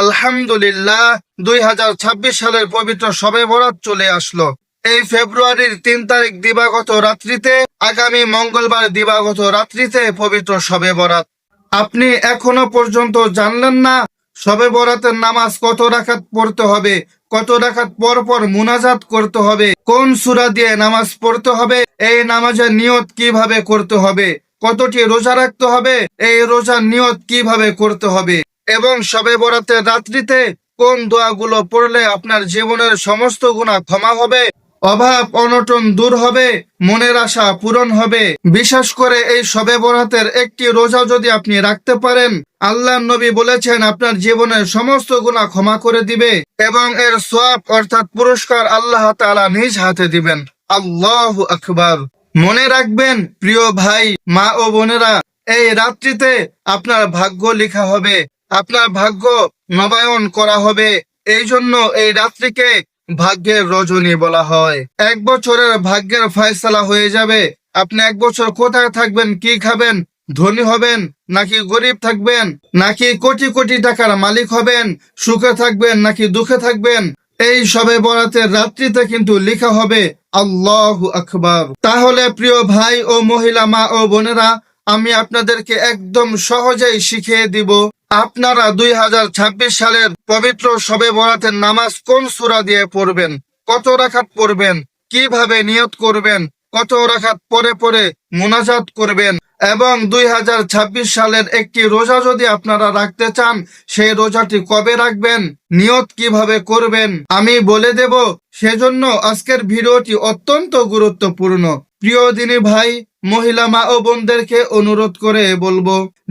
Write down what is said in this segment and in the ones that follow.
আলহামদুলিল্লাহ, দুই হাজার ছাব্বিশ সালের পবিত্র সবে বরাত চলে আসলো। এই ফেব্রুয়ারির তিন তারিখ দিবাগত রাত্রিতে, আগামী মঙ্গলবার দিবাগত রাত্রিতে পবিত্র সবে বরাত। আপনি এখনও পর্যন্ত জানলেন না, সবে বরাতের নামাজ কত রাখাত পড়তে হবে, কত রাখাত পর পর মুনাজাত করতে হবে, কোন সূরা দিয়ে নামাজ পড়তে হবে, এই নামাজের নিয়ত কীভাবে করতে হবে, কতটি রোজা রাখতে হবে, এই রোজার নিয়ত কীভাবে করতে হবে। এবং সবে বরাতের রাত্রিতে কোন দোয়াগুলো পড়লে আপনার জীবনের সমস্ত গুণা ক্ষমা হবে? অভাব, অনটন দূর হবে, মনের আশা পূরণ হবে। বিশেষ করে এই সবে বরাতের একটি রোজা যদি আপনি রাখতে পারেন আল্লাহ নবী বলেছেন আপনার জীবনের সমস্ত গুণা ক্ষমা করে দিবে এবং এর সোয়াব অর্থাৎ পুরস্কার আল্লাহ তাআলা নিজ হাতে দিবেন। আল্লাহ আকবার। মনে রাখবেন, প্রিয় ভাই, মা ও বোনেরা, এই রাত্রিতে আপনার ভাগ্য লেখা হবে। আপনার ভাগ্য নবায়ন করা হবে। এই জন্য এই রাত্রিকে ভাগ্যের রজনী বলা হয়। এক বছরের ভাগ্যের ফয়সালা হয়ে যাবে। আপনি এক বছর কোথায় থাকবেন, কি খাবেন, ধনী হবেন, নাকি গরিব থাকবেন, নাকি কোটি কোটি টাকার মালিক হবেন, সুখে থাকবেন, নাকি দুঃখে থাকবেন, এই সবে বরাতের রাত্রিতে কিন্তু লেখা হবে, আল্লাহ আকবার। তাহলে প্রিয় ভাই ও মহিলা মা ও বোনেরা, আমি আপনাদেরকে একদম সহজেই শিখিয়ে দিব আপনারা দুই হাজার ছাব্বিশ সালের পবিত্র সবে বরাতের নামাজ কোন সুরা দিয়ে পড়বেন? কত রাখাত পড়বেন? কীভাবে নিয়ত করবেন? কত রাখাত পরে পরে মোনাজাত করবেন? এবং দুই হাজার ছাব্বিশ সালের একটি রোজা যদি আপনারা রাখতে চান, সেই রোজাটি কবে রাখবেন? নিয়ত কীভাবে করবেন? আমি বলে দেব, সেজন্য আজকের ভিডিওটি অত্যন্ত গুরুত্বপূর্ণ। প্রিয় দিনী ভাই মহিলা মা ও বোনদেরকে অনুরোধ করে বলব,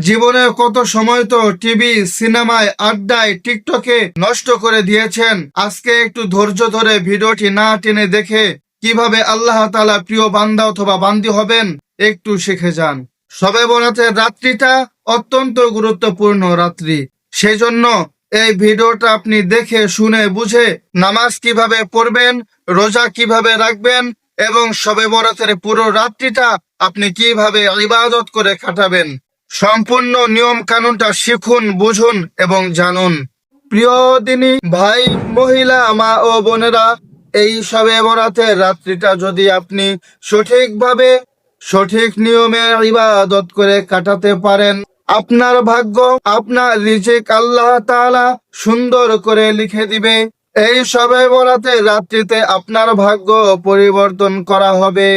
জীবনে কত সময় তো টিভি, সিনেমায়, আড্ডায়, টিকটকে নষ্ট করে দিয়েছেন। আজকে একটু ধৈর্য ধরে ভিডিওটি না টেনে দেখে কীভাবে আল্লাহ তালা প্রিয় বান্দা অথবা বান্দি হবেন, একটু শিখে যান। সবে বরাতের রাত্রিটা অত্যন্ত গুরুত্বপূর্ণ রাত্রি। সেজন্য এই ভিডিওটা আপনি দেখে, শুনে, বুঝে নামাজ কীভাবে পড়বেন, রোজা কীভাবে রাখবেন এবং সবে বরাতের পুরো রাত্রিটা আপনি কীভাবে ইবাদত করে কাটাবেন? সম্পূর্ণ নিয়ম কানুনটা শিখুন, বুঝুন এবং জানুন। প্রিয় দিনী ভাই, মহিলা, মা ও বোনেরা, এই সবে বরাতের রাত্রিটা যদি আপনি সঠিকভাবে সঠিক নিয়মে ইবাদত করে কাটাতে পারেন, আপনার ভাগ্য, আপনার রিজিক আল্লাহ তাআলা সুন্দর করে লিখে দিবে। এই সবে বরাতে রাত্রিতে আপনার ভাগ্য পরিবর্তন করা হবে।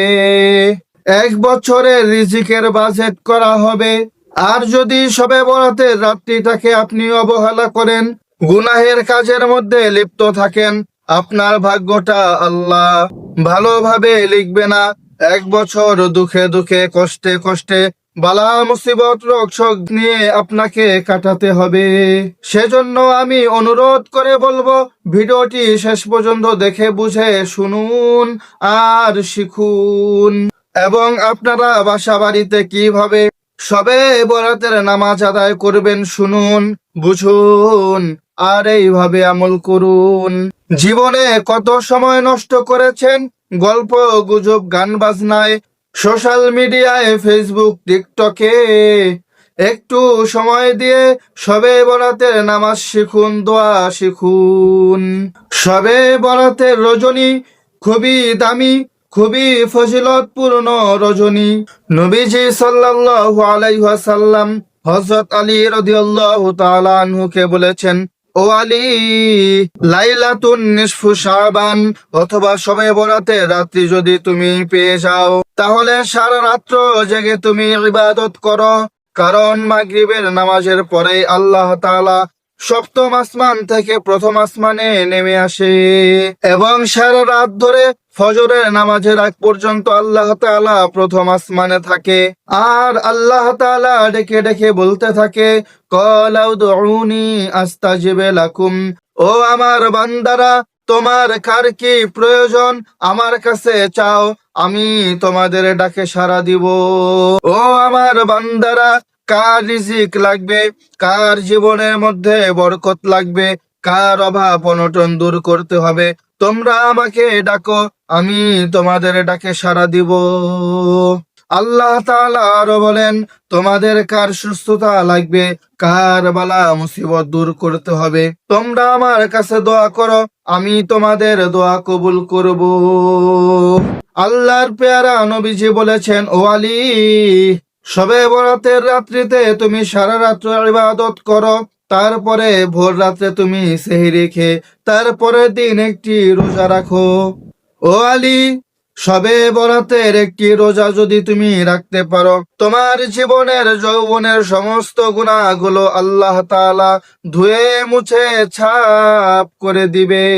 এক বছরে রিজিকের বাজেট করা হবে। আর যদি সবে বরাতে রাত্রিটাকে আপনি অবহেলা করেন, গুনাহের কাজের মধ্যে লিপ্ত থাকেন, আপনার ভাগ্যটা আল্লাহ ভালোভাবে লিখবে না। এক বছর দুঃখে দুঃখে, কষ্টে কষ্টে, বালা মুসিবত, রোগ শোক নিয়ে আপনাকে কাটাতে হবে। সেজন্য আমি অনুরোধ করে বলব, ভিডিওটি শেষ পর্যন্ত দেখে বুঝে শুনুন আর শিখুন। এবং আপনারা বাসা বাড়িতে কীভাবে সবে বরাতের নামাজ আদায় করবেন শুনুন, বুঝুন, আর এইভাবে আমল করুন। জীবনে কত সময় নষ্ট করেছেন? গল্প, গুজব, গান বাজনায়, সোশ্যাল মিডিয়ায়, ফেসবুক, টিকটকে। একটু সময় দিয়ে সবে বরাতের নামাজ শিখুন, দোয়া শিখুন। সবে বরাতের রজনী খুবই দামি খুবই ফজিলতপূর্ণ রজনী। নবীজি সাল্লাল্লাহু আলাইহি ওয়াসাল্লাম হযরত আলী রাদিয়াল্লাহু তাআলা আনহুকে বলেছেন, ও আলী, লাইলাতুন নিসফু শাবান, অথবা সবে বরাতে রাত্রি যদি তুমি পেয়ে যাও, তাহলে সারা রাত্র জেগে তুমি ইবাদত করো। কারণ মাগরিবের নামাজের পরে আল্লাহ তাআলা সপ্তম আসমান থেকে প্রথম আসমানে নেমে আসে এবং সারা রাত ধরে ফজরের নামাজের আগ পর্যন্ত আল্লাহ তাআলা প্রথম আসমানে থাকে। আর আল্লাহ তাআলা ডেকে ডেকে বলতে থাকে কলাউ দুউনি আস্তাজিবে লাকুম। ও আমার বান্দারা, তোমার কার কি প্রয়োজন? আমার কাছে চাও, আমি তোমাদের ডাকে সাড়া দিব। ও আমার বান্দারা, কার রিজিক লাগবে? কার জীবনের মধ্যে বরকত লাগবে? কার অভাব অনটন দূর করতে হবে? তোমরা আমাকে ডাকো, আমি তোমাদের ডাকে সাড়া দিব। আল্লাহ আরও বলেন, তোমাদের কার সুস্থতা লাগবে, কার বালা মুসিবত দূর করতে হবে? তোমরা আমার কাছে দোয়া করো, আমি তোমাদের দোয়া কবুল করব। আল্লাহর পেয়ারা নবীজি বলেছেন, ও আলী, সবে বরাতের রাত্রিতে তুমি সারা রাত্র ইবাদত করো তারপরে ভোর রাত্রে তুমি সেহরি খেয়ে তারপরের দিন একটি রোজা রাখো। ও আলী, সবে বরাতের একটি রোজা যদি তুমি রাখতে পারো, তোমার জীবনের যৌবনের সমস্ত গুণাগুলো আল্লাহ তাআলা ধুয়ে মুছে ছাপ করে দিবে।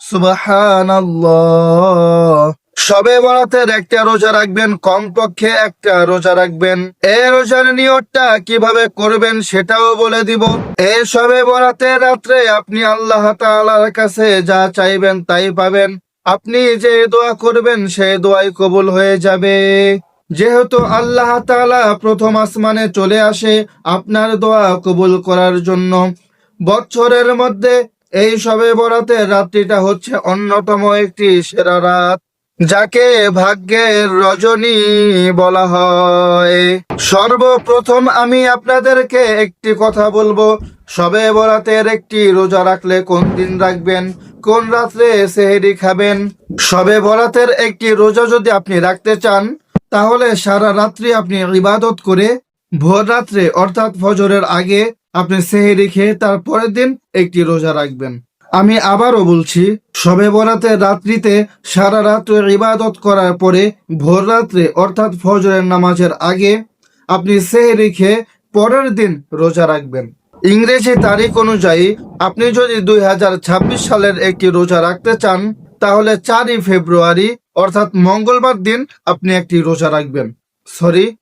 সুবহানাল্লাহ। সবে বরাতের একটা রোজা রাখবেন, কমপক্ষে একটা রোজা রাখবেন। এই রোজার নিয়তটা কীভাবে করবেন সেটাও বলে দিব। এই সবে বরাতের রাত্রে আপনি আল্লাহ তাআলার কাছে যা চাইবেন তাই পাবেন। আপনি যে দোয়া করবেন সে দোয়াই কবুল হয়ে যাবে। যেহেতু আল্লাহ তাআলা প্রথম আসমানে চলে আসে আপনার দোয়া কবুল করার জন্য। বছরের মধ্যে এই সবে বরাতের রাত্রিটা হচ্ছে অন্যতম একটি সেরা রাত। যাকে ভাগ্যের রজনী বলা হয়। সর্বপ্রথম আমি আপনাদেরকে একটি কথা বলব। সবে বরাতের একটি রোজা রাখলে কোন দিন রাখবেন? কোন রাত্রে সেহেরি খাবেন? সবে বরাতের একটি রোজা যদি আপনি রাখতে চান, তাহলে সারা রাত্রি আপনি ইবাদত করে ভোর রাত্রে অর্থাৎ ফজরের আগে আপনি সেহেরি খেয়ে তার পরের দিন একটি রোজা রাখবেন। আমি আবারও বলছি সবে বরাতের রাত্রিতে সারা রাত্র ইবাদত করার পরে ভোর রাত্রে, অর্থাৎ ফজরের নামাজের আগে, আপনি সেহেরি খেয়ে পরের দিন রোজা রাখবেন। ইংরেজি তারিখ অনুযায়ী আপনি যদি দু হাজার ছাব্বিশ সালের একটি রোজা রাখতে চান, তাহলে চারই ফেব্রুয়ারি, অর্থাৎ মঙ্গলবার দিন আপনি একটি রোজা রাখবেন। সরি,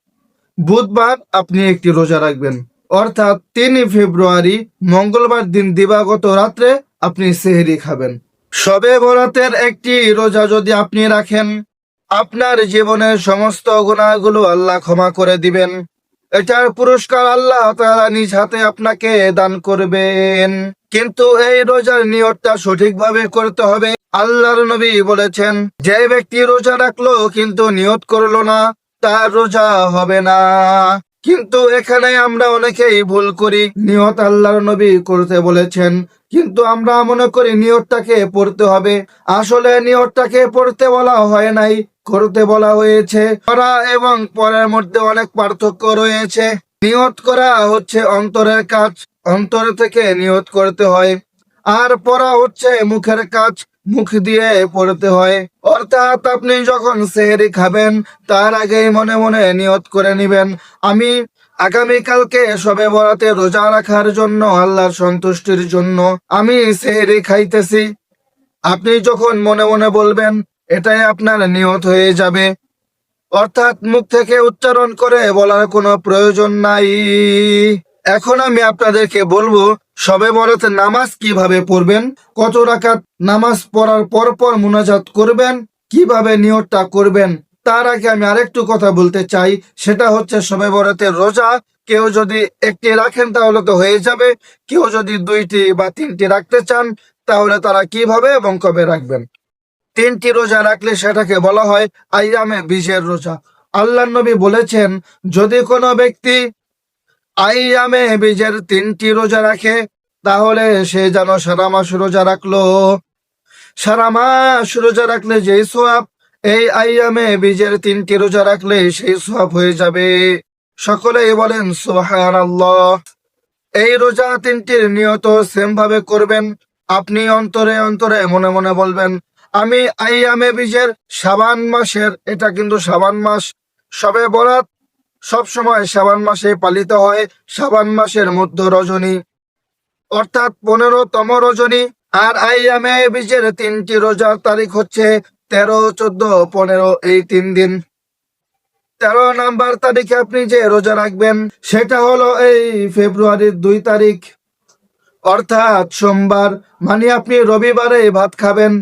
বুধবার আপনি একটি রোজা রাখবেন। অর্থাৎ তিনই ফেব্রুয়ারি, মঙ্গলবার দিন দিবাগত রাত্রে আপনি সেহরি খাবেন। সবে বরাতের একটি রোজা যদি আপনি রাখেন, আপনার জীবনের সমস্ত গুণাগুলো আল্লাহ ক্ষমা করে দিবেন। এটার পুরস্কার আল্লাহ তাআলা নিজ হাতে আপনাকে দান করবেন। কিন্তু এই রোজার নিয়তটা সঠিকভাবে করতে হবে। আল্লাহর নবী বলেছেন, যে ব্যক্তি রোজা রাখল কিন্তু নিয়ত করল না, তার রোজা হবে না। কিন্তু এখানে আমরা অনেকেই ভুল করি। নিয়ত আল্লাহর নবী করতে বলেছেন। কিন্তু আমরা মনে করি নিয়তটাকে পড়তে হবে। আসলে নিয়তটাকে পড়তে বলা হয় নাই, করতে বলা হয়েছে। করা এবং পরের মধ্যে অনেক পার্থক্য রয়েছে। নিয়ত করা হচ্ছে অন্তরের কাজ, অন্তর থেকে নিয়ত করতে হয়। আর পড়া হচ্ছে মুখের কাজ। মুখ দিয়ে পড়তে হয়। অর্থাৎ আপনি যখন সেহরি খাবেন, তার আগেই মনে মনে নিয়ত করে নিবেন। আমি আগামীকালকে সবে বরাতে রোজা রাখার জন্য, আল্লাহর সন্তুষ্টির জন্য আমি সেহেরি খাইতেছি। আপনি যখন মনে মনে বলবেন, এটাই আপনার নিয়ত হয়ে যাবে। অর্থাৎ মুখ থেকে উচ্চারণ করে বলার কোনো প্রয়োজন নাই। এখন আমি আপনাদেরকে বলব, সবে বরাতে নামাজ কীভাবে পড়বেন, কত রাকাত নামাজ পড়ার পর পর মুনাজাত করবেন, কীভাবে নিয়তটা করবেন, তার আগে আমি আরেকটু কথা বলতে চাই, সেটা হচ্ছে সবে বরাতের রোজা, কেউ যদি একটি রাখেন তাহলে তো হয়ে যাবে, কেউ যদি দুইটি বা তিনটি রাখতে চান, তাহলে তারা কীভাবে এবং কবে রাখবেন? তিনটি রোজা রাখলে সেটাকে বলা হয় আইয়ামে বীজের রোজা। আল্লাহ নবী বলেছেন, যদি কোনো ব্যক্তি আইয়ামে বীজের তিনটি রোজা রাখে, তাহলে সে যেন সারা মাস রোজা রাখল। সারা মাস রোজা রাখলে যেই সোয়াব, এই আইয়ামে বীজের তিনটি রোজা রাখলে সেই সোয়াব হয়ে যাবে। সকলেই বলেন সোহান এই রোজা তিনটির নিয়ত সেম ভাবে করবেন। আপনি অন্তরে অন্তরে মনে মনে বলবেন, আমি আইয়ামে বীজের সাবান মাসের, এটা কিন্তু সাবান মাস। সবে বরাত সব সময় সাবান মাসে পালিত হয়, সাবান মাসের মধ্য রজনী। অর্থাৎ পনেরোতম রজনী, আর আইয়ামে বীজের তিনটি রোজার তারিখ হচ্ছে তেরো, চোদ্দ, পনেরো, এই তিন দিন। তেরো নাম্বার তারিখে আপনি যে রোজা রাখবেন, সেটা হলো এই ফেব্রুয়ারির দুই তারিখ। অর্থাৎ সোমবার মানে আপনি রবিবারে ভাত খাবেন।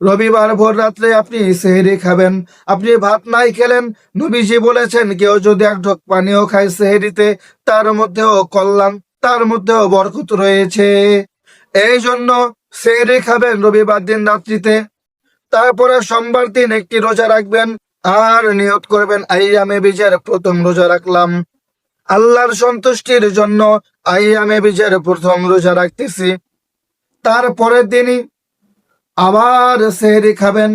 রবিবার ভোর রাত্রে আপনি সেহেরি খাবেন। আপনি ভাত নাই খেলেন, নবীজি বলেছেন, কেউ যদি এক ঢোক পানিও খায় সেহেরিতে, তার মধ্যেও কল্যাণ, তার মধ্যেও বরকত রয়েছে। এই জন্য সেহেরি খাবেন রবিবার দিন রাত্রিতে। তারপরে সোমবার দিন একটি রোজা রাখবেন, আর নিয়ত করবেন, আইয়ামে বীজের প্রথম রোজা রাখলাম। আল্লাহর সন্তুষ্টির জন্য আইয়ামে বীজের প্রথম রোজা রাখতেছি। তারপরের দিনই আবার সেহরি খাবেন।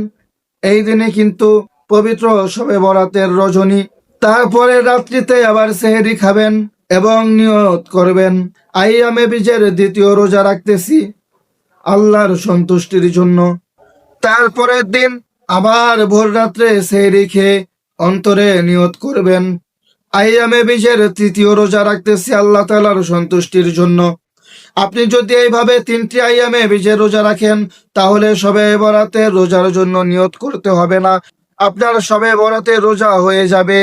এই দিনে কিন্তু পবিত্র শবে বরাতের রজনী। তারপরে রাত্রিতে আবার সেহরি খাবেন এবং নিয়ত করবেন। আইয়ামে বীজের দ্বিতীয় রোজা রাখতেছি আল্লাহর সন্তুষ্টির জন্য। তারপরের দিন আবার ভোর রাত্রে সেহরি খেয়ে অন্তরে নিয়ত করবেন। আইয়ামে বীজের তৃতীয় রোজা রাখতেছি আল্লাহ তালার সন্তুষ্টির জন্য। আপনি যদি এইভাবে তিনটি আইয়ামে বীজের রোজা রাখেন, তাহলে সবে বরাতে রোজার জন্য নিয়ত করতে হবে না। আপনার সবে বরাতে রোজা হয়ে যাবে।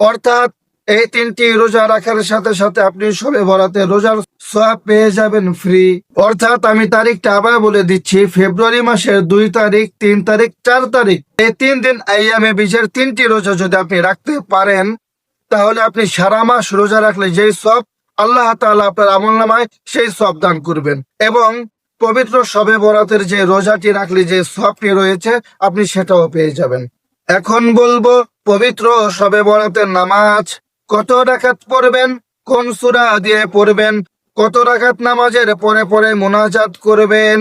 অর্থাৎ এই তিনটি রোজা রাখার সাথে সাথে আপনি সবে বরাতে রোজার সব পেয়ে যাবেন ফ্রি অর্থাৎ আমি তারিখটা আবার বলে দিচ্ছি, ফেব্রুয়ারি মাসের দুই তারিখ, তিন তারিখ, চার তারিখ। এই তিন দিন আইয়ামে বীজের তিনটি রোজা যদি আপনি রাখতে পারেন, তাহলে আপনি সারা মাস রোজা রাখলে যেই সব আল্লাহ তাআলা আপনার আমল নামায় সেই সব দান করবেন। এবং পবিত্র সবে বরাতের যে রোজাটি রাখলে যে সবটি রয়েছে, আপনি সেটাও পেয়ে যাবেন। এখন বলব, পবিত্র সবে বরাতের নামাজ কত রাকাত পড়বেন, কোন সুরা দিয়ে পড়বেন, কত রাকাত নামাজের পরে পরে মোনাজাত করবেন,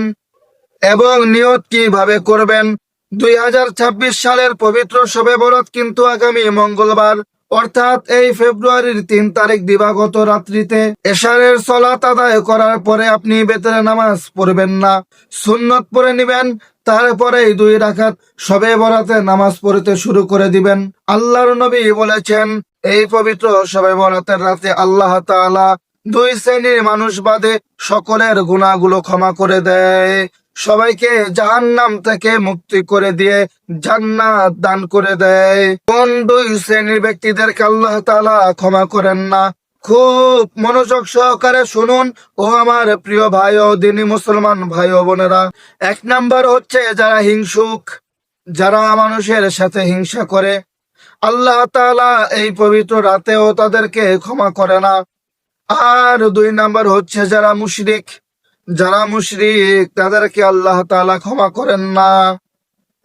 এবং নিয়ত কীভাবে করবেন। দুই হাজার ছাব্বিশ সালের পবিত্র শবে বরাত কিন্তু আগামী মঙ্গলবার অর্থাৎ এই ফেব্রুয়ারির তিন তারিখ দিবাগত রাত্রিতে এশারের সলাত আদায় করার পরে আপনি বেতরে নামাজ পড়বেন না। সুন্নত পড়ে নিবেন তারপরে দুই রাখাত সবে বরাতে নামাজ পড়তে শুরু করে দিবেন। আল্লাহর নবী বলেছেন, এই পবিত্র সবে বরাতের রাতে আল্লাহ তাআলা দুই শ্রেণির মানুষ বাদে সকলের গুণাগুলো ক্ষমা করে দেয়। সবাইকে জাহান্নাম থেকে মুক্তি করে দিয়ে জান্নাত দান করে দেয়। কোন দুই শ্রেণির ব্যক্তিদেরকে আল্লাহ তাআলা ক্ষমা করেন না? খুব মনোযোগ সহকারে শুনুন, ও আমার প্রিয় ভাই ও দিনী মুসলমান ভাই ও বোনেরা। এক নাম্বার হচ্ছে যারা হিংসুক, যারা মানুষের সাথে হিংসা করে। আল্লাহ তাআলা এই পবিত্র রাতেও তাদেরকে ক্ষমা করে না। আর দুই নাম্বার হচ্ছে যারা মুশরিক যারা মুশরিক, তাদেরকে আল্লাহ তাআলা ক্ষমা করেন না।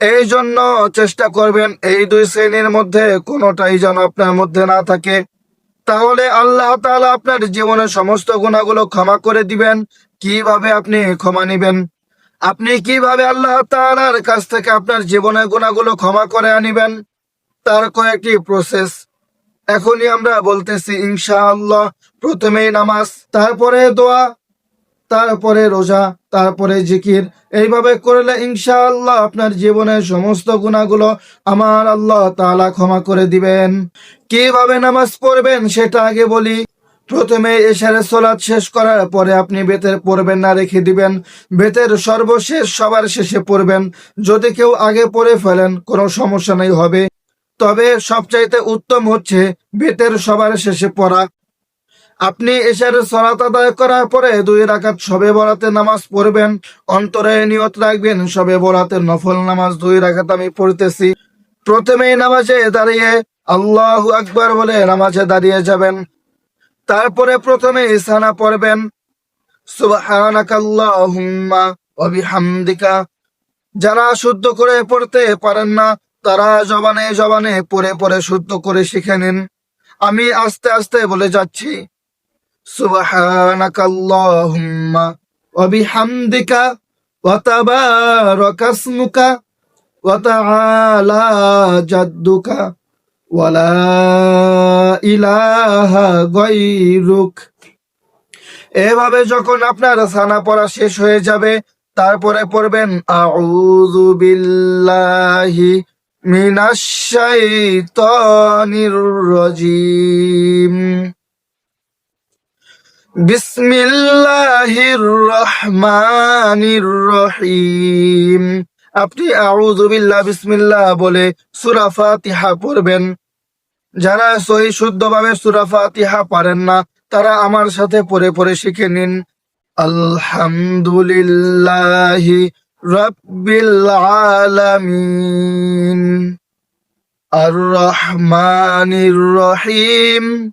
এই জন্য চেষ্টা করবেন এই দুই শ্রেণির মধ্যে কোনোটাই যেন আপনার মধ্যে না থাকে। তাহলে আল্লাহ তাআলা আপনার জীবনের সমস্ত গুণাগুলো ক্ষমা করে দিবেন। কীভাবে আপনি ক্ষমা নিবেন? আপনি কীভাবে আল্লাহ তাআলার কাছ থেকে আপনার জীবনের গুণাগুলো ক্ষমা করে আনিবেন? তার কয়েকটি প্রসেস এখনই আমরা বলতেছি, ইনশাআল্লাহ, প্রথমেই নামাজ, তারপরে দোয়া তারপরে রোজা, তারপরে জিকির। এইভাবে করলে ইনশাআল্লাহ আপনার জীবনের সমস্ত গুণাগুলো আমার আল্লাহ তাআলা ক্ষমা করে দিবেন। কীভাবে নামাজ পড়বেন সেটা আগে বলি। প্রথমে এশারে সোলাদ শেষ করার পরে আপনি বেতের পড়বেন না রেখে দিবেন। বেতের সর্বশেষ সবার শেষে পড়বেন। যদি কেউ আগে পড়ে ফেলেন, কোনো সমস্যা নেই, হবে। তবে সবচাইতে উত্তম হচ্ছে বেতের সবার শেষে পড়া। আপনি এশারে সলাত আদায় করার পরে দুই রাকাত সবে বরাতে নামাজ পড়বেন, অন্তরে নিয়ত রাখবেন সবে বরাতে নফল নামাজ দুই রাকাত আমি পড়তেছি। প্রথমেই নামাজে দাঁড়িয়ে আল্লাহ আকবার বলে নামাজে দাঁড়িয়ে যাবেন। তারপরে প্রথমে ইসানা পড়বেন, সুবহানাকাল্লাহুম্মা ওয়া বিহামদিকা। যারা শুদ্ধ করে পড়তে পারেন না, তারা জবানে জবানে পড়ে পড়ে শুদ্ধ করে শিখে নিন। আমি আস্তে আস্তে বলে যাচ্ছি। ওয়া তাবারাকা ইসমুকা ওয়া তাআলা জাদ্দুকা ওয়া লা ইলাহা গায়রুক। এভাবে যখন আপনার সানা পড়া শেষ হয়ে যাবে, তারপরে পড়বেন, আউযু বিল্লাহি মিনাশ শাইতানির রাজিম। বিসমিল্লাহির রহমানির রহিম আপনি আউযু বিল্লাহ, বিসমিল্লাহ বলে সূরা ফাতিহা পড়বেন। যারা সহি শুদ্ধভাবে সূরা ফাতিহা পারেন না, তারা আমার সাথে পড়ে পড়ে শিখে নিন। আলহামদুলিল্লাহি রাব্বিল আলামিন। আর রহমানির রহিম।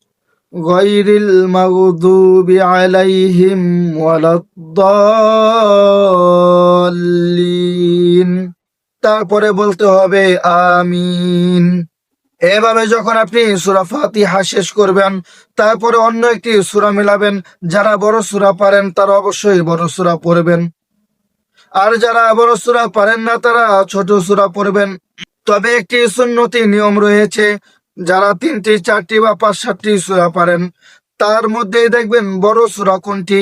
غير المغضوب عليهم ولا الضالين তারপরে বলতে হবে আমিন এভাবে যখন আপনি সুরা ফাতিহা শেষ করবেন তারপরে অন্য একটি সুরা মিলাবেন যারা বড় সুরা পারেন তারা অবশ্যই বড় সুরা পড়বেন আর যারা বড় সুরা পারেন না তারা ছোট সুরা পড়বেন তবে একটি সুন্নতি নিয়ম রয়েছে যারা তিনটি, চারটি বা পাঁচ, সাতটি সুরা পারেন, তার মধ্যেই দেখবেন বড় সুরা কোনটি?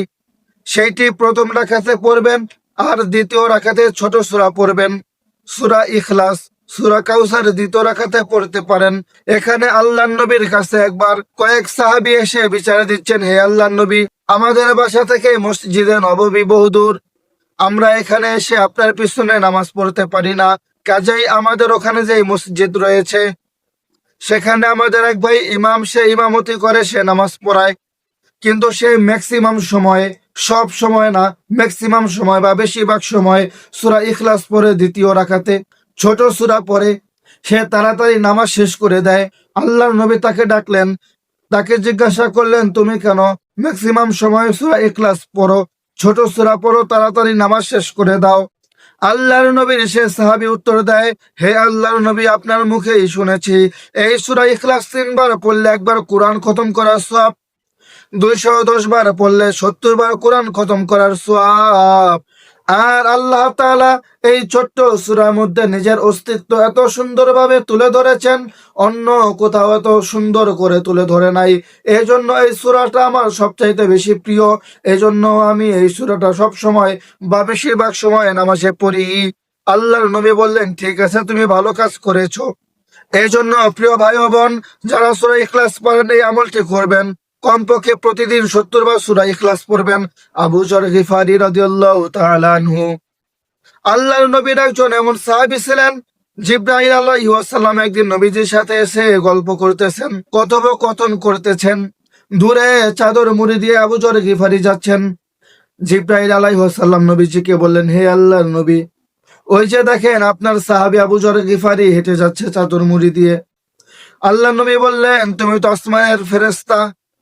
সেইটি প্রথম রাখাতে পড়বেন আর দ্বিতীয় রাখাতে ছোট সুরা পড়বেন। সুরা ইখলাস, সুরা কাউসার দ্বিতীয় রাখাতে পড়তে পারেন। এখানে আল্লাহ নবীর কাছে একবার কয়েক সাহাবি এসে বিচারে দিচ্ছেন, হে আল্লাহ নবী, আমাদের বাসা থেকে মসজিদে নববী বহুদূর আমরা এখানে এসে আপনার পিছনে নামাজ পড়তে পারি না। কাজেই আমাদের ওখানে যে মসজিদ রয়েছে সেখানে আমাদের এক ভাই ইমাম, সে ইমামতি করে, সে নামাজ পড়ায়। কিন্তু সে ম্যাক্সিমাম সময়ে, সব সময় না ম্যাক্সিমাম সময় বা বেশিরভাগ সময় সুরা ইখলাস পরে দ্বিতীয় রাখাতে ছোট সুরা পরে সে তাড়াতাড়ি নামাজ শেষ করে দেয়। আল্লাহর নবী তাকে ডাকলেন, তাকে জিজ্ঞাসা করলেন, তুমি কেন ম্যাক্সিমাম সময় সুরা ইখলাস পড়ো? ছোট সুরা পড়ো, তাড়াতাড়ি নামাজ শেষ করে দাও। আল্লাহর নবীর সে সাহাবি উত্তর দেয়, হে আল্লাহর নবী, আপনার মুখেই শুনেছি। এই সুরা ইখলাস তিনবার পড়লে একবার কোরআন খতম করার সব দুইশো দশ বার পড়লে সত্তর বার কোরআন খতম করার সোয়াব আর আল্লাহ তাআলা এই ছোট্ট সূরার মধ্যে নিজের অস্তিত্ব এত সুন্দরভাবে তুলে ধরেছেন, অন্য কোথাও এত সুন্দর করে তুলে ধরে নাই। এই জন্য এই সুরাটা আমার সবচাইতে বেশি প্রিয়। এই জন্য আমি এই সূরাটা সব সময় বা বেশিরভাগ সময় নামাজে পড়ি। আল্লাহর নবী বললেন, ঠিক আছে, তুমি ভালো কাজ করেছ। এই জন্য প্রিয় ভাই বোন, যারা সুরা ইখলাস পড়েন, এই আমলটি করবেন। কমপক্ষে প্রতিদিন সত্তর বার সুরা ইখলাস পড়বেন আবু জর গিফারি রাদিয়াল্লাহু তাআলা আনহু। আল্লাহর নবীর একজন এমন সাহাবী ছিলেন জিব্রাহিল আলাইহি ওয়াসাল্লাম একদিন নবীজির সাথে এসে গল্প করতেছেন, কথোপকথন করতেছেন, দূরে চাদর মুড়ি দিয়ে আবু জর গিফারি যাচ্ছেন। জিব্রাহিল আলাইহি ওয়াসাল্লাম নবীজিকে বললেন, হে আল্লাহর নবী, ওই যে দেখেন আপনার সাহাবী আবু জর গিফারি হেঁটে যাচ্ছে চাদর মুড়ি দিয়ে। আল্লাহ নবী বললেন, তুমি তো আসমানের ফেরেস্তা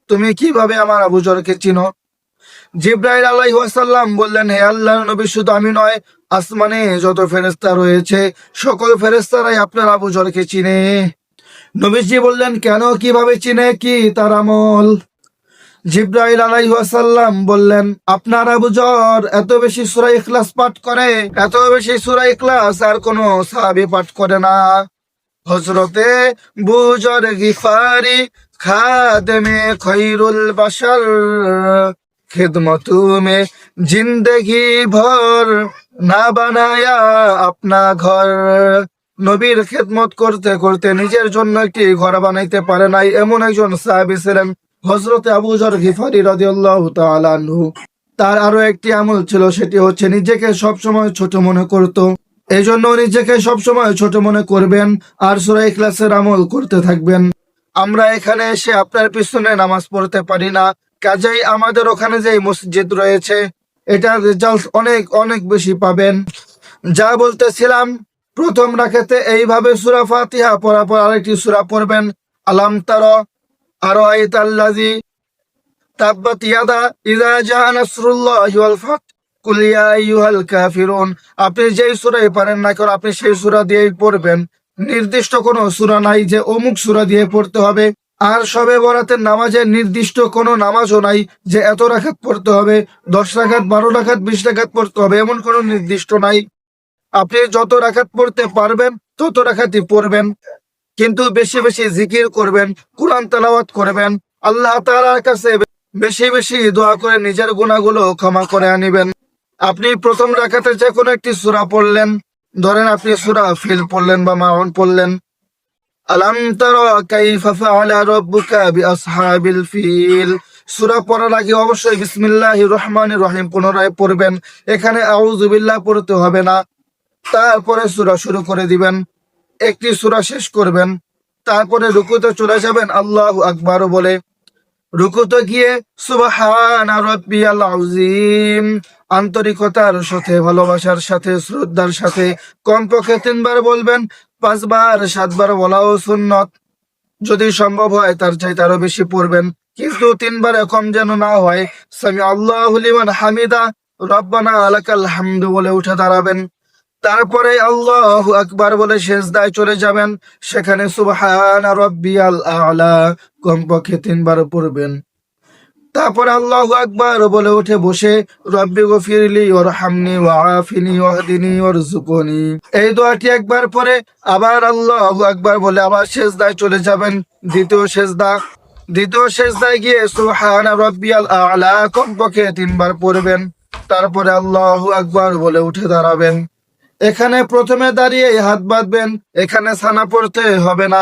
তুমি কীভাবে আমার আবু জরকে চিনো? জিব্রাইল আলাইহি ওয়াসাল্লাম বললেন, হে আল্লাহর নবী, শুধু আমি নয়, আসমানে যত ফেরেস্তা রয়েছে, সকল ফেরেস্তারাই আপনার আবু জরকে চিনে। নবীজি বললেন, কেন, কীভাবে চিনে, কি তার আমল? জিব্রাইল বললেন, আপনার আবু জর এত বেশি সূরা ইখলাস পাঠ করে, এত বেশি সূরা ইখলাস আর কোনো সাহাবী পাঠ করে না। হজরতে বুজর গিফারি খাদমে খৈরুল বাশার খিদমত মে জিন্দগি ভর, না বানায়া আপনা ঘর। নবীর খেদমত করতে করতে নিজের জন্য একটি ঘর বানাইতে পারে নাই, এমন একজন সাহাবী ছিলেন হজরতে আবু জর গিফারি রাদিয়াল্লাহু তাআলা আনহু। তার আরও একটি আমল ছিল, সেটি হচ্ছে নিজেকে সবসময় ছোট মনে করত। এই জন্য নিজেকে সবসময় ছোট মনে করবেন আর সূরা ইখলাসের আমল করতে থাকবেন। আমরা এখানে এসে আপনার পিছনে নামাজ পড়তে পারি না। কাজেই আমাদের ওখানে যে মসজিদ রয়েছে এটার রেজাল্ট অনেক অনেক বেশি পাবেন। যা বলতেছিলাম, প্রথম রাখাতে এইভাবে সুরা ফাতিহা পড়া পর আরেকটি সুরা পড়বেন। আলাম তার আরও আইতাল্লাজি ইয়াদা ইযা ইয়া কাফিরুন। আপনি যেই সূরাই পারেন না কেন, আপনি সেই সূরা দিয়েই পড়বেন। নির্দিষ্ট কোনো সূরা নাই যে অমুক সূরা দিয়ে পড়তে হবে, আর সবে বরাতের নামাজের নির্দিষ্ট কোনো নামাজও নাই যে এত রাখাত পড়তে হবে, দশ রাখাত, বারো রাখাত, বিশ রাখাত পড়তে হবে, এমন কোনো নির্দিষ্ট নাই। আপনি যত রাখাত পড়তে পারবেন, তত রাখাতই পড়বেন। কিন্তু বেশি বেশি জিকির করবেন, কোরআন তেলাওয়াত করবেন, আল্লাহ তাআলার কাছে বেশি বেশি দোয়া করে নিজের গুণাগুলো ক্ষমা করে আনিবেন। আপনি প্রথম রাখাতে যে কোনো একটি সূরা পড়লেন ধরেন আপনি সুরা ফিল পড়লেন বা মাউন পড়লেন, আলাম তারা কাইফা ফিল। সূরা পড়ার আগে অবশ্যই বিসমিল্লাহির রহমানির রহিম পুনরায় পড়বেন, এখানে আউযু বিল্লাহ পড়তে হবে না। তারপরে সূরা শুরু করে দিবেন, একটি সূরা শেষ করবেন, তারপরে রুকুতে চলে যাবেন, আল্লাহু আকবার বলে। রুকুতে গিয়ে সুবহান রব্বিয়াল আযীম। আন্তরিকতার সাথে ভালোবাসার সাথে, শ্রদ্ধার সাথে কমপক্ষে তিনবার বলবেন, পাঁচবার, সাতবার বলাও সুন্নত। যদি সম্ভব হয়, তার চাইতে আরও বেশি পড়বেন। কিন্তু তিনবার কম যেন না হয়, সামি আল্লাহ হামিদা, রব্বানা আলাকাল হামদু বলে উঠে দাঁড়াবেন। তারপরে আল্লাহ আকবার বলে শেষদায় চলে যাবেন। সেখানে সুবহান রব্বিয়াল আলা, কমপক্ষে তিনবার পড়বেন। তারপরে আল্লাহ আকবার বলে উঠে বসে, রব্বি গফিরলি ওর হামনি ওয়াফিনি ওয়াহদিনি ওর জুকনি এই দোয়াটি একবার পরে আবার আল্লাহ আকবার বলে আবার শেষদায় চলে যাবেন। দ্বিতীয় শেষদা দ্বিতীয় শেষদায় গিয়ে সুহান রব্বিয়াল আলা কমপক্ষে তিনবার পড়বেন, তারপরে আল্লাহ আকবার বলে উঠে দাঁড়াবেন। এখানে প্রথমে দাঁড়িয়ে হাত বাঁধবেন, এখানে সানা পড়তে হবে না,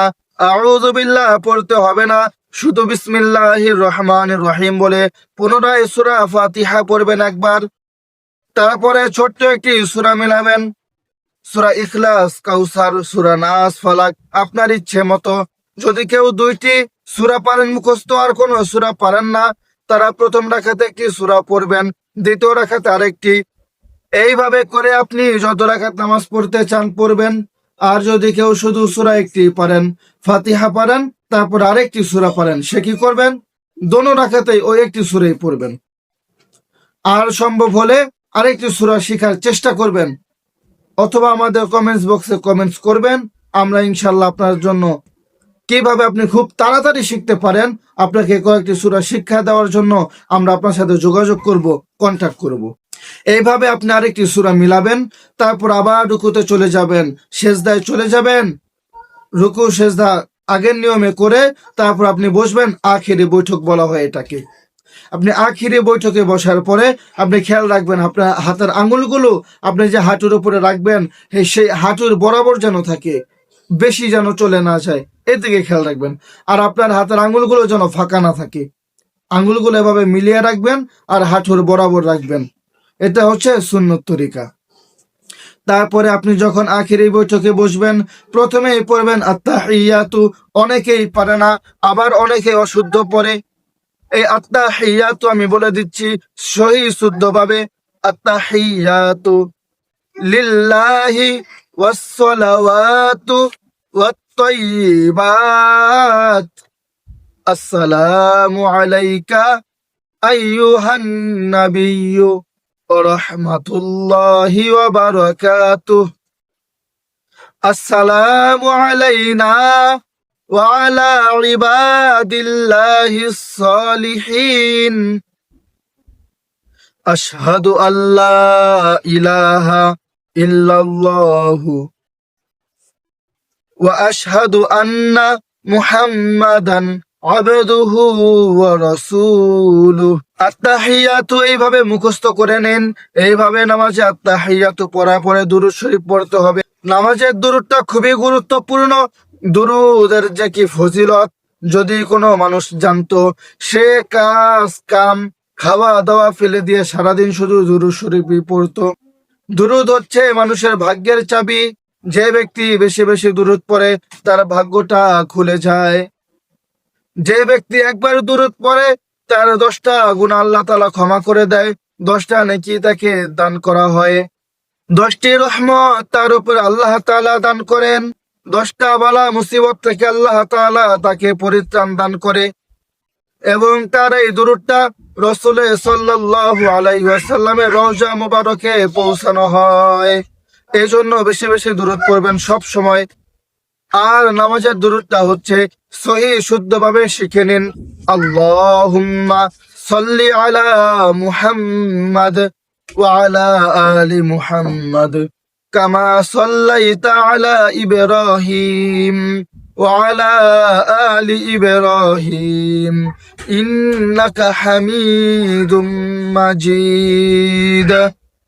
আউযু বিল্লাহ পড়তে হবে না শুধু বিসমিল্লাহির রহমান রহিম বলে পুনরায় সূরা ফাতিহা পড়বেন একবার। তারপরে ছোট্ট একটি সুরা মিলাবেন। সুরা ইখলাস, কাউসার, সুরা নাস, ফালাক, আপনার ইচ্ছে মতো। যদি কেউ দুইটি সুরা পারেন মুখস্থ, আর কোনো সুরা পারেন না, তারা প্রথম রাখাতে একটি সুরা পড়বেন, দ্বিতীয় রাখাতে আরেকটি। এইভাবে করে আপনি যত রাখাত নামাজ পড়তে চান পড়বেন, আর যদি কেউ শুধু সুরা একটি পারেন, ফাতিহা পারেন তারপর আরেকটি সূরা পারেন সে কি করবেন? দোনো রাখাতেই ওই একটি সুরেই পড়বেন। আর সম্ভব হলে আরেকটি সূরা শেখার চেষ্টা করবেন, অথবা আমাদের কমেন্টস বক্সে কমেন্টস করবেন। আমরা ইনশাল্লাহ আপনার জন্য কীভাবে আপনি খুব তাড়াতাড়ি শিখতে পারেন, আপনাকে কয়েকটি সূরা শিক্ষা দেওয়ার জন্য আমরা আপনার সাথে যোগাযোগ করব কন্ট্যাক্ট করব। এইভাবে আপনি আরেকটি সূরা মিলাবেন, তারপর আবার রুকুতে চলে যাবেন শেষদায় চলে যাবেন। রুকু, সেজদা আগের নিয়মে করে তারপর আপনি বসবেন, আখেরি বৈঠক বলা হয় এটাকে। আপনি আখিরি বৈঠকে বসার পরে আপনি খেয়াল রাখবেন আপনার হাতের আঙুলগুলো আপনি যে হাঁটুর উপরে রাখবেন সেই হাঁটুর বরাবর যেন থাকে, বেশি যেন চলে না যায় এদিকে খেয়াল রাখবেন। আর আপনার হাতের আঙুলগুলো যেন ফাঁকা না থাকে, আঙুলগুলো এভাবে মিলিয়ে রাখবেন আর হাঁটুর বরাবর রাখবেন। এটা হচ্ছে সুন্নত তরিকা। তারপরে আপনি যখন আখিরি বৈঠকে বসবেন, প্রথমেই পড়বেন আত্মা আত্মাহিয়াতু অনেকেই পারে না, আবার অনেকে অশুদ্ধ পড়ে। এই আত্মা আত্মাহিয়াতু আমি বলে দিচ্ছি সহি শুদ্ধভাবে আত্মাহিয়াতু লিল্লাহি ওয়াসসালাওয়াতু ওয়াত-তাইয়্যিবাত আসসালামু আলাইকা আইয়ুহান নাবিয়্যু ورحمة الله وبركاته السلام علينا وعلى عباد الله الصالحين أشهد أن لا إله إلا الله وأشهد أن محمدا আবেদুহু ওয়া রাসূলুহু আত্তাহিয়াতু এইভাবে মুখস্থ করে নেন। এইভাবে নামাজে আত্তাহিয়াতু পড়া পরে দুরূদ শরীফ পড়তে হবে। নামাজের দুরূদটা খুবই গুরুত্বপূর্ণ। দুরূদের যে কি ফজিলত, যদি কোনো মানুষ জানতো, সে কাজ, কাম খাওয়া দাওয়া ফেলে দিয়ে সারাদিন শুধু দুরূদ শরীফই পড়তো। দুরুদ হচ্ছে মানুষের ভাগ্যের চাবি। যে ব্যক্তি বেশি বেশি দুরূদ পড়ে, তার ভাগ্যটা খুলে যায়। যে ব্যক্তি একবার দূরত পড়ে তার দশটা গুণ আল্লাহ তালা ক্ষমা করে দেয়। দশটা নাকি তাকে দান করা হয়। দশটি রহমত তার উপর আল্লাহ তালা দান করেন। দশটা বালা মুসিবত থেকে আল্লাহ তালা তাকে পরিত্রাণ দান করে। এবং তার এই দূরটা রসুল সাল্লাহ আলাইসাল্লামের রওজা মুবারকে পৌঁছানো হয়। এই জন্য বেশি বেশি দূরত পড়বেন সব সময়। আর নামাজের দূরটা হচ্ছে সহি শুদ্ধভাবে শিখে নিন আল্লাহুম্মা সাল্লি আলা মুহাম্মাদ ওয়ালা আলি মুহাম্মাদ কামা সাল্লাইতা আলা ইব্রাহিম وعلى آل إبراهيم إنك حميد مجيد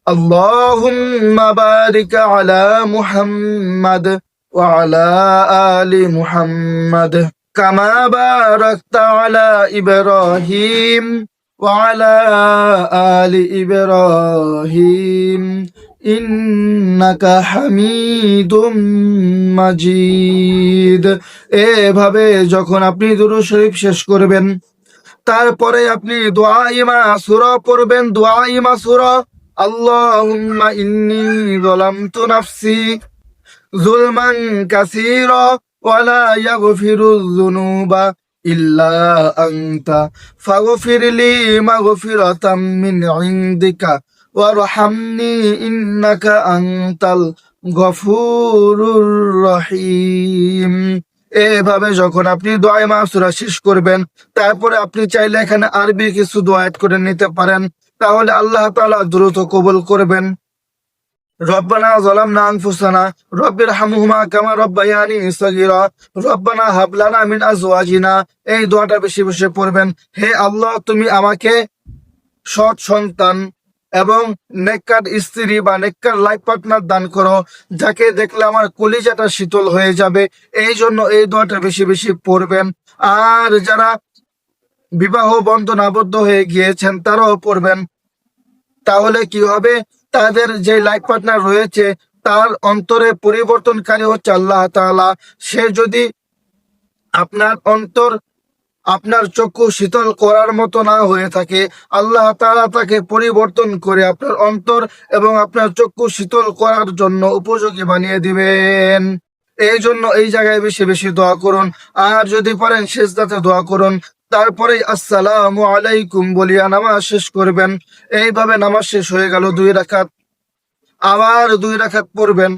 اللهم بارك على محمد وعلى آل محمد كما باركت على إبراهيم وعلى آل إبراهيم إنك حميد মাজিদ এভাবে যখন আপনি দুরু শরীফ শেষ করবেন তারপরে আপনি দোয়া ইমা সুরা পড়বেন দোয়া ইমা সুরা আল্লাহুম্মা ইন্নি যালামতু নাফসি জুলমান কাসীরা ওয়ালা ইয়াগফিরুয যুনুবা ইল্লা আনতা ফাগফির লি মাগফিরাতাম মিন ইনদিকা ওয়ারহামনি ইন্নাকা আনতাল গফুরুর রহিম এভাবে যখন আপনি দোয়া মাসুরা শেষ করবেন, তারপরে আপনি চাইলে এখানে আরবি কিছু দোয়া করে নিতে পারেন, তাহলে আল্লাহ তাআলা দ্রুত কবুল করবেন। রব্বানা যালামনা আনফুসানা রব্বির হামহুমা কামা রব্বায়ানি সগীরা, রব্বানা হাব লানা মিন আজওয়াজিনা। এই দোয়াটা বেশি বেশি পড়বেন। হে আল্লাহ, তুমি আমাকে সৎ সন্তান এবং নেককার স্ত্রী বা নেককার লাইফ পার্টনার দান করো, যাকে দেখলে আমার কলিজাটা শীতল হয়ে যাবে। এই জন্য এই দোয়াটা বেশি বেশি পড়বেন। আর যারা বিবাহ বন্ধন আবদ্ধ হয়ে গিয়েছেন, তারাও পড়বেন। তাহলে কি হবে? তাদের যে লাইফ পার্টনার রয়েছে, তার অন্তরে পরিবর্তনকারী হচ্ছে আল্লাহ তাআলা। সে যদি আপনার অন্তর আপনার চক্ষু শীতল করার মতো না হয়ে থাকে, আল্লাহ তাআলা তাকে পরিবর্তন করে আপনার অন্তর এবং আপনার চক্ষু শীতল করার জন্য উপযোগী বানিয়ে দিবেন। এই জন্য এই জায়গায় বেশি বেশি দোয়া করুন। আর যদি পারেন শেষ দাতে দোয়া করুন। তারপরে আসসালামু আলাইকুম বলিয়া নামাজ শেষ করবেন। এইভাবে নামাজ শেষ হয়ে গেল দুই রাকাত। আবার দুই রাকাত পড়বেন।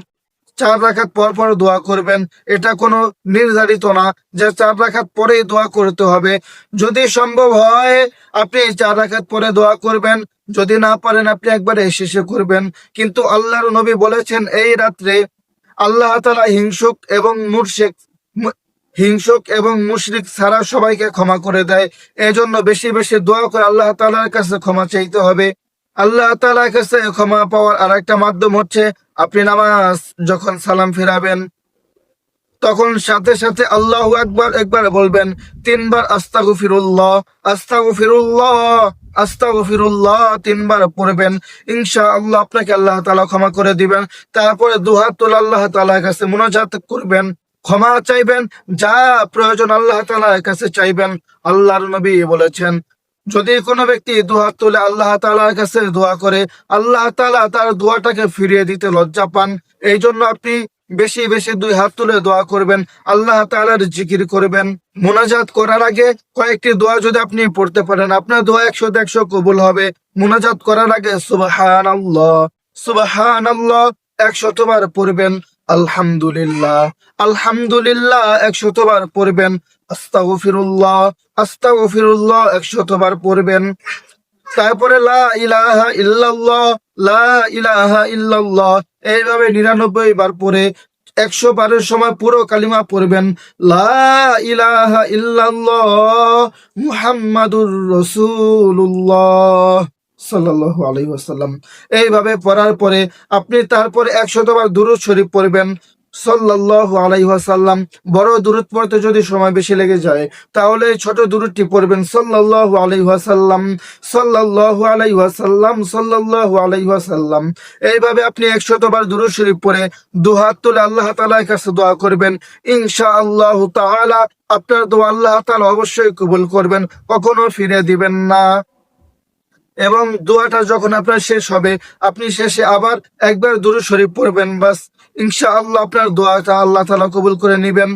চার রাকাত পর পর দোয়া করবেন। এটা কোনো নির্ধারিত না যে চার রাকাত পরেই দোয়া করতে হবে। যদি সম্ভব হয়, আপনি চার রাখাত পরে দোয়া করবেন। যদি না পারেন, আপনি একবারে শেষে করবেন। কিন্তু আল্লাহর নবী বলেছেন, এই রাত্রে আল্লাহ তালা হিংসুক এবং মুর্শেক হিংসুক এবং মুশরিক ছাড়া সবাইকে ক্ষমা করে দেয়। এজন্য বেশি বেশি দোয়া করে আল্লাহ তাআলার কাছে ক্ষমা চাইতে হবে। আল্লাহ তাআলার কাছে ক্ষমা পাওয়ার আর একটা মাধ্যম হচ্ছে আপনি নামাজ যখন সালাম ফিরাবেন, তখন সাথে সাথে আল্লাহ একবার একবার বলবেন, তিনবার আস্তাগফিরুল্লাহ আস্তাগফিরুল্লাহ আস্তাগফিরুল্লাহ তিনবার পড়বেন। ইনশা আল্লাহ আপনাকে আল্লাহ তাআলা ক্ষমা করে দিবেন। তারপরে দুহাত তুলে আল্লাহ তাআলার কাছে মুনাজাত করবেন। ক্ষমা চাইবেন, যা প্রয়োজন আল্লাহ তাআলার কাছে চাইবেন, আল্লাহর নবী বলেছেন। যদি কোনো ব্যক্তি দোয়া তুলে আল্লাহ তাআলার কাছে দোয়া করে, আল্লাহ তাআলা তার দোয়াটাকে ফিরিয়ে দিতে লজ্জা পান এই জন্য আপনি বেশি বেশি দুই হাত তুলে দোয়া করবেন, আল্লাহ তাআলার জিকির করবেন। মোনাজাত করার আগে কয়েকটি দোয়া যদি আপনি পড়তে পারেন, আপনার দোয়া একশো একশো কবুল হবে। মোনাজাত করার আগে সুবাহান আল্লাহ সুবাহান আল্লাহ একশতবার পড়বেন। আলহামদুলিল্লাহ। আলহামদুলিল্লাহ, একশতবার পড়বেন। আস্তাগফিরুল্লাহ আস্তাগফিরুল্লাহ, একশতবার পড়বেন। তারপরে লা ইলাহা ইল্লাল্লাহ, লা ইলাহা ইল্লাল্লাহ, এইভাবে নিরানব্বই বার পরে একশো বারের সময় পুরো কালিমা পড়বেন। লা ইলাহা ইল্লাল্লাহ, মুহাম্মাদুর রাসূলুল্লাহ। সাল্লাল্লাহু আলাইহি ওয়াসাল্লাম। এইভাবে পড়ার পরে আপনি তারপরে একশতবার দুরূদ শরীফ পড়বেন। বড় দূরত পড়তে যদি সময় বেশি লেগে যায়, তাহলে ছোট দূরতটি পড়বেন এইভাবে আপনি একশতবার দুরূদ শরীফ পড়ে দুহাত তুলে আল্লাহ তাআলার কাছে দোয়া করবেন। ইনশাআল্লাহ তাআলা, আপনার দোয়া আল্লাহ তাআলা অবশ্যই কবুল করবেন, কখনো ফিরে দিবেন না। এবং দোয়াটা যখন আপনার শেষ হবে, আপনি শেষে আবার একবার দুরূদ শরীফ পড়বেন, বাস ইনশাআল্লাহ আপনার দোয়াটা আল্লাহ তাআলা কবুল করে নেবেন।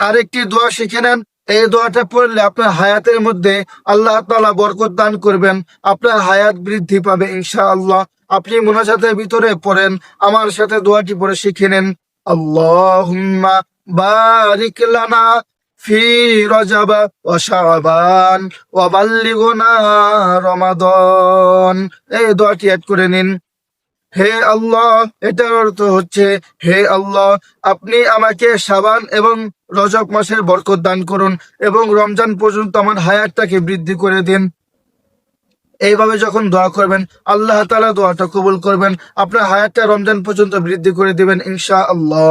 আরেকটি দোয়া শিখে নেন, এই দোয়াটা পড়লে আপনার হায়াতের মধ্যে আল্লাহ তালা বরকত দান করবেন, আপনার হায়াত বৃদ্ধি পাবে ইনশাআল্লাহ। আপনি মোনাজাতের ভিতরে পড়েন, আমার সাথে দোয়াটি পড়ে শিখে নেন। আল্লাহুম্মা বারিক লানা ও শাবান, ও বাল্লিগুনা রমাদন। এই দোয়াটি অ্যাড করে নিন। হে আল্লাহ, এটার অর্থ হচ্ছে, হে আল্লাহ, আপনি আমাকে সাবান এবং রজব মাসের বরকত দান করুন এবং রমজান পর্যন্ত আমার হায়াতটাকে বৃদ্ধি করে দিন। এইভাবে যখন দোয়া করবেন, আল্লাহ তালা দোয়াটা কবুল করবেন, আপনার হায়াতটা রমজান পর্যন্ত বৃদ্ধি করে দিবেন ইনশা আল্লাহ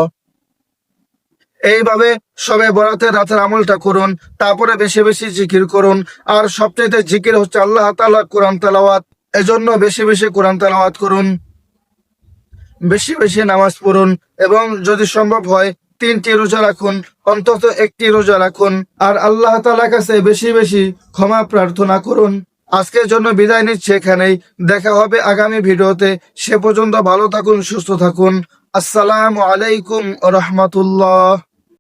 এইভাবে সবে বরাতের রাতের আমলটা করুন, তারপরে বেশি বেশি জিকির করুন। আর সবচেয়ে জিকির হচ্ছে আল্লাহ তাআলা কোরআন তেলাওয়াত, এজন্য বেশি বেশি কোরআন তেলাওয়াত করুন, বেশি বেশি নামাজ পড়ুন, এবং যদি সম্ভব হয় তিনটি রোজা রাখুন, অন্তত একটি রোজা রাখুন। আর আল্লাহ তাআলার কাছে বেশি বেশি ক্ষমা প্রার্থনা করুন। আজকের জন্য বিদায় নিচ্ছে এখানেই। দেখা হবে আগামী ভিডিওতে। সে পর্যন্ত ভালো থাকুন, সুস্থ থাকুন। আসসালামু আলাইকুম রহমতুল্লাহ।